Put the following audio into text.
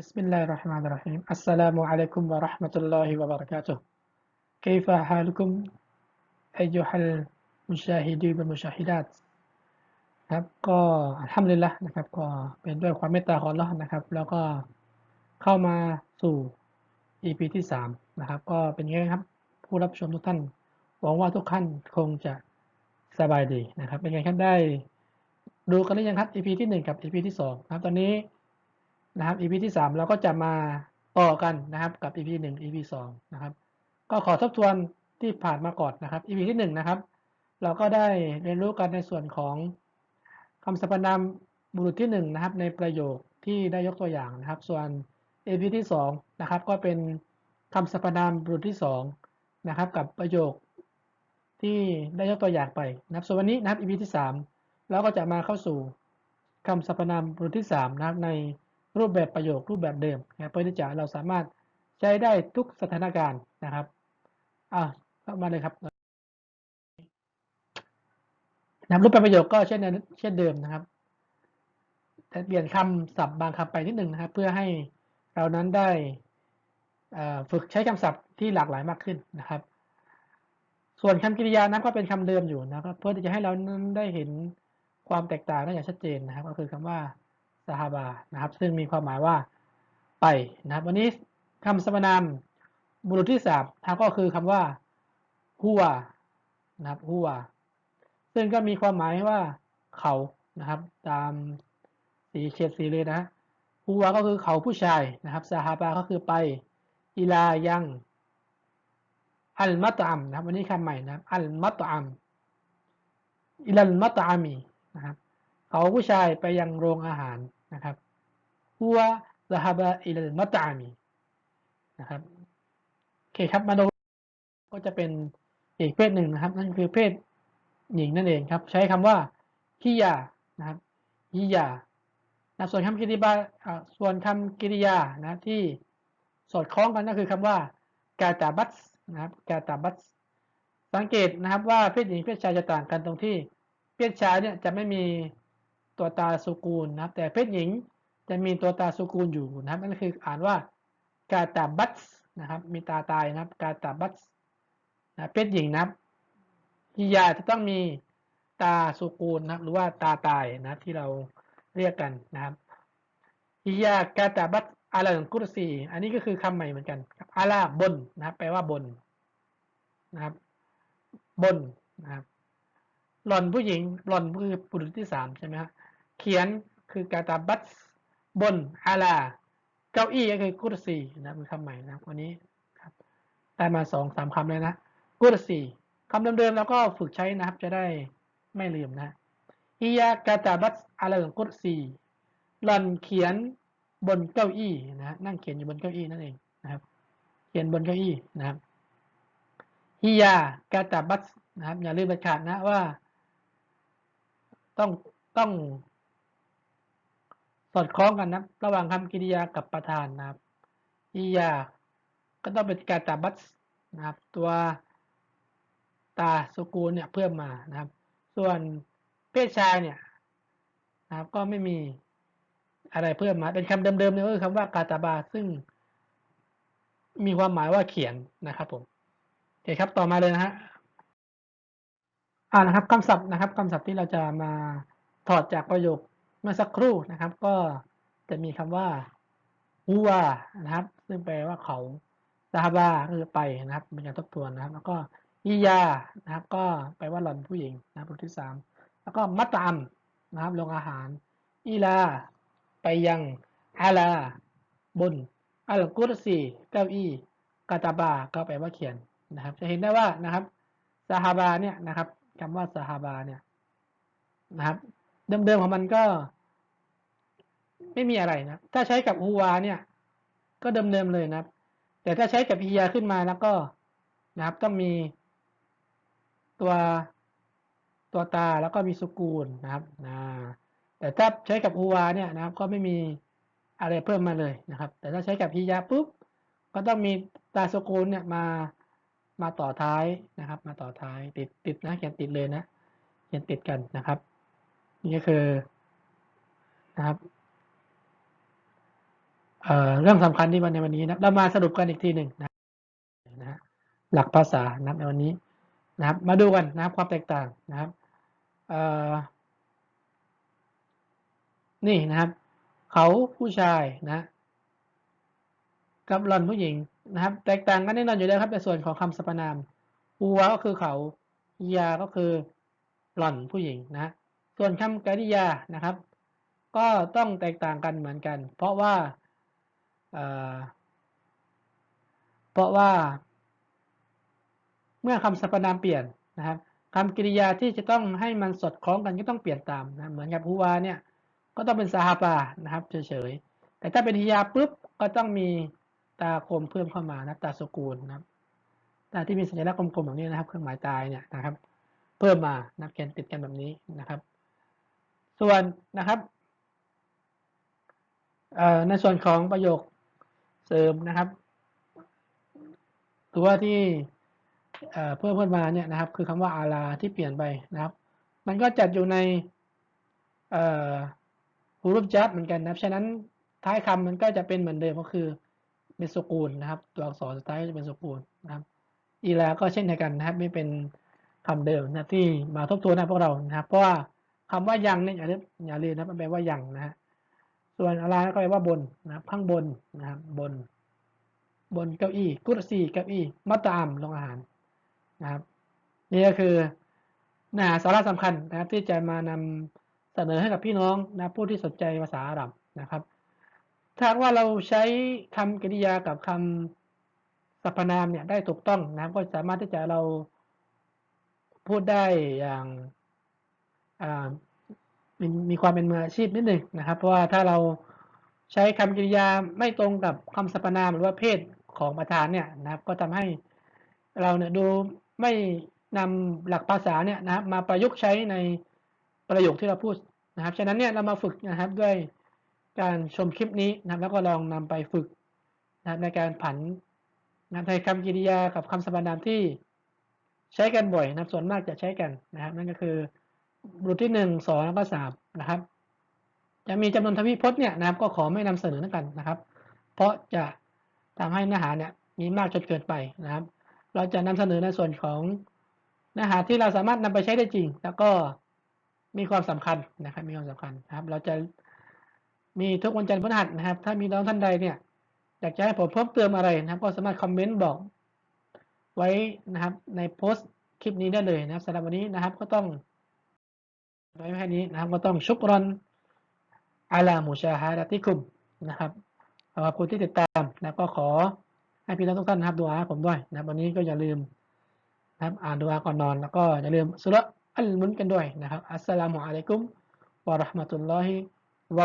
بسم الله الرحمن الرحيم السلام عليكم ورحمة الله وبركاته كيف حالكم أيها المشاهدين والمشاهدات ครับก็อัลฮัมดุลิลละนะครับ ก็เป็นด้วยความเมตตาของอัลเลอฮ์นะครับ แล้วก็เข้ามาสู่ EP ที่สามนะครับ ก็เป็นไงครับ ผู้รับชมทุกท่าน หวังว่าทุกท่านคงจะสบายดีนะครับ เป็นไงครับได้ดูกันหรือยังครับ EP ที่หนึ่งกับ EP ที่สองนะครับตอนนี้ นะครับ EP ที่สามเราก็จะมาต่อกันนะครับกับ EP หนึ่ง EP สองนะครับ ก็ขอทบทวนที่ผ่านมาก่อนนะครับ EP ที่หนึ่งนะครับ เราก็ได้เรียนรู้กันในส่วนของคำสรรพนามบุรุษที่หนึ่งนะครับ ในประโยคที่ได้ยกตัวอย่างนะครับ ส่วน EP ที่สองนะครับ ก็เป็นคำสรรพนามบุรุษที่สองนะครับ กับประโยคที่ได้ยกตัวอย่างไปนะครับ ส่วนวันนี้นะครับ EP ที่สามเราก็จะมาเข้าสู่คำสรรพนามบุรุษที่สามนะครับใน รูปแบบประโยครูปแบบเดิมนะเพื่อที่จะเราสามารถใช้ได้ทุกสถานการณ์นะครับอะเข้ามาเลยครับนะรูปแบบประโยคก็เช่นเช่นเดิมนะครับแต่เปลี่ยนคำศัพท์บางคำไปนิดหนึ่งนะครับ เพื่อให้เรานั้นได้ฝึกใช้คำศัพท์ที่หลากหลายมากขึ้นนะครับ ส่วนคำกริยานั้นก็เป็นคำเดิมอยู่นะครับ เพื่อที่จะให้เรานั้นได้เห็นความแตกต่างได้อย่างชัดเจนนะครับ ก็คือคำว่า ซาฮาบานะครับ ซึ่งมีความหมายว่าไปนะครับ วันนี้คำสมนามบุรุษที่สามนะครับก็คือคำว่าฮัวนะครับฮัวซึ่งก็มีความหมายว่าเขานะครับ ตามสีเฉดสีเลยนะฮัวก็คือเขาผู้ชายนะครับซาฮาบาก็คือไปอิลายังอัลมัตอัมนะครับวันนี้คำใหม่นะครับอัลมัตอัมอิลัลมัตอามีนะครับ เขาผู้ชายไปยังโรงอาหารนะครับฮัวซาฮาบะอิลมัตามีนะครับโอเคครับมาดูก็จะเป็นอีกเพศหนึ่งนะครับ นั่นคือเพศหญิงนั่นเองครับ ใช้คำว่าฮิยานะครับฮิยานะส่วนคำกริยาส่วนคำกริยานะที่สอดคล้องกันก็คือคำว่ากาตาบัตนะครับกาตาบัตสังเกตนะครับว่าเพศหญิงเพศชายจะต่างกันตรงที่เพศชายเนี่ยจะไม่มี ตัวตาสุกูลนะครับ แต่เพศหญิงจะมีตัวตาสุกูลอยู่นะครับนั่นคืออ่านว่ากาตาบัตส์นะครับ มีตาตายนะครับกาตาบัตส์นะเพศหญิงนะครับฮิยาจะต้องมีตาสุกูลนะครับหรือว่าตาตายนะที่เราเรียกกันนะครับฮิยากาตาบัตอาลากุรซีอันนี้ก็คือคำใหม่เหมือนกันอาลาบนนะครับแปลว่าบนนะครับ บนนะครับ หล่อนผู้หญิงหล่อนคือบุรุษที่สามใช่ไหมครับเขียนคือกาตาบัตบนอาลา เก้าอี้ก็คือกุรซีนะเป็นคำใหม่นะวันนี้ครับได้มาสองสามคำเลยนะกุรซีคำเดิมๆแล้วก็ฝึกใช้นะครับจะได้ไม่ลืมนะฮิยากาตาบัตอาลากุรซีหล่อนเขียนบนเก้าอี้นะนั่งเขียนอยู่บนเก้าอี้นั่นเองนะครับ เขียนบนเก้าอี้นะครับฮิยากาตาบัตนะครับอย่าลืมประกาศนะว่า ต้องต้องสอดคล้องกันนะระหว่างคำกริยากับประธานนะครับฮิยา ก็ต้องเป็นกาตาบัตนะครับ ตัวตาสกูลเนี่ยเพิ่มมานะครับ ส่วนเพศชายเนี่ยนะครับก็ไม่มีอะไรเพิ่มมา เป็นคำเดิมๆเนี่ยก็คือคำว่ากาตาบาซึ่ง มีความหมายว่าเขียนนะครับผมโอเคครับต่อมาเลยนะฮะ อ่านะครับคำศัพท์นะครับคำศัพท์ที่เราจะมาถอดจากประโยคเมื่อสักครู่นะครับ ก็จะมีคำว่าฮัวนะครับ ซึ่งแปลว่าเขาซาฮาบาคือไปนะครับเป็นการทบทวนนะครับ แล้วก็อียานะครับ ก็แปลว่าหล่อนผู้หญิงนะครับบทที่สามแล้วก็มัตตามนะครับลงอาหารอีลา ไปยังอาลา บนอัลกุรซีเก้าอี้กาตาบาก็แปลว่าเขียนนะครับ จะเห็นได้ว่านะครับซาฮาบาเนี่ยนะครับ คำว่าซาฮาบาเนี่ยนะครับ เดิมๆของมันก็ ไม่มีอะไรนะ ถ้าใช้กับฮูวาเนี่ย ก็เดิมๆเลยนะครับ แต่ถ้าใช้กับฮิยาขึ้นมาแล้วก็นะครับ ต้องมีตัวตัวตาแล้วก็มีสกูลนะครับนะแต่ถ้าใช้กับฮูวาเนี่ยนะครับ ก็ไม่มีอะไรเพิ่มมาเลยนะครับ แต่ถ้าใช้กับฮิยาปุ๊บก็ต้องมีตาสกูลเนี่ยมา มาต่อท้ายนะครับ มาต่อท้ายติดติดนะเขียนติดเลยนะเขียนติดกันนะครับ นี่ก็คือนะครับเเรื่องสำคัญที่วันในวันนี้นะเรามาสรุปกันอีกทีหนึ่งนะนะหลักภาษานับในวันนี้นะครับ มาดูกันนะครับความแตกต่างนะครับนี่นะครับ เขาผู้ชายนะกับหลอนผู้หญิง นะครับ แตกต่างกันแน่นอนอยู่แล้วครับในส่วนของคำสรรพนามหัวก็คือเขายาก็คือหล่อนผู้หญิงนะ ส่วนคำกริยานะครับ ก็ต้องแตกต่างกันเหมือนกัน เพราะว่าเเพราะว่า เมื่อคำสรรพนามเปลี่ยนนะครับคำกริยาที่จะต้องให้มันสอดคล้องกันก็ต้องเปลี่ยนตามนะเหมือนกับฮูวาเนี่ยก็ต้องเป็นซาฮาบานะครับเฉยๆแต่ถ้าเป็นฮิยาปุ๊บก็ต้องมี ตาคมเพิ่มเข้ามานะตาสกูลนะครับตาที่มีสัญลักษณ์กลมๆแบบนี้นะครับ เครื่องหมายตายเนี่ยนะครับ เพิ่มมานะเขียนติดกันแบบนี้นะครับ ส่วนนะครับในส่วนของประโยคเสริมนะครับ ตัวที่เพิ่มขึ้นมาเนี่ยนะครับ คือคำว่าอาลาที่เปลี่ยนไปนะครับ มันก็จัดอยู่ในฮูรุปจัดเหมือนกันนะครับฉะนั้นท้ายคำมันก็จะเป็นเหมือนเดิมก็คือ เป็นสกูลนะครับ ตัวอักษรสุดท้ายจะเป็นสกูลนะครับอีลาก็เช่นเดียวกันนะครับไม่เป็นคำเดิมนะที่มาทบทวนนะพวกเรานะครับ เพราะว่าคำว่ายังเนี่ยอย่าลืมอย่าลืมนะมันแปลว่ายังนะฮะส่วนอะไรก็แปลว่าบนนะครับข้างบนนะครับบน บนเก้าอี้กุรซีเก้าอี้มัตตามลงอาหารนะครับนี่ก็คือเนื้อหาสาระสำคัญนะครับที่จะมานำเสนอให้กับพี่น้องนะผู้ที่สนใจภาษาอาหรับนะครับ ถ้าว่าเราใช้คำกริยากับคำสรรพนามเนี่ยได้ถูกต้องนะก็สามารถที่จะเราพูดได้อย่างมีมีความเป็นมืออาชีพนิดหนึ่งนะครับ เพราะว่าถ้าเราใช้คำกริยาไม่ตรงกับคำสรรพนามหรือว่าเพศของประธานเนี่ยนะครับ ก็ทำให้เราเนี่ยดูไม่นำหลักภาษาเนี่ยนะครับมาประยุกต์ใช้ในประโยคที่เราพูดนะครับ ฉะนั้นเนี่ยเรามาฝึกนะครับด้วย การชมคลิปนี้นะครับแล้วก็ลองนำไปฝึกนะครับในการผันนะในคำกริยากับคำสรรพนามที่ใช้กันบ่อยนะส่วนมากจะใช้กันนะครับนั่นก็คือรูปที่หนึ่งสองแล้วก็สามนะครับ จะมีจำนวนทวีพจน์เนี่ยนะครับก็ขอไม่นำเสนอกันนะครับ เพราะจะทำให้เนื้อหาเนี่ยมีมากจนเกินไปนะครับ เราจะนำเสนอในส่วนของเนื้อหาที่เราสามารถนำไปใช้ได้จริง แล้วก็มีความสำคัญนะครับ มีความสำคัญนะครับ เราจะ มีทุกวันจันทร์พฤหัสนะครับ ถ้ามีน้องท่านใดเนี่ยอยากจะให้ผมเพิ่มเติมอะไรนะครับ ก็สามารถคอมเมนต์บอกไว้นะครับ ในโพสต์คลิปนี้ได้เลยนะครับสำหรับวันนี้นะครับก็ต้องไว้แค่นี้นะครับก็ต้องชุกรอนอาลามูชาฮาดติคุมนะครับขอบคุณที่ติดตามนะก็ขอให้พี่น้องทุกท่านนะครับดูอาผมด้วยนะวันนี้ก็อย่าลืมนะครับอ่านดูอาก่อนนอน แล้วก็อย่าลืมสุรอัลมุนกันด้วยนะครับ อัสสลามุอะลัยกุมวะราะห์มะตุลลอฮิ ว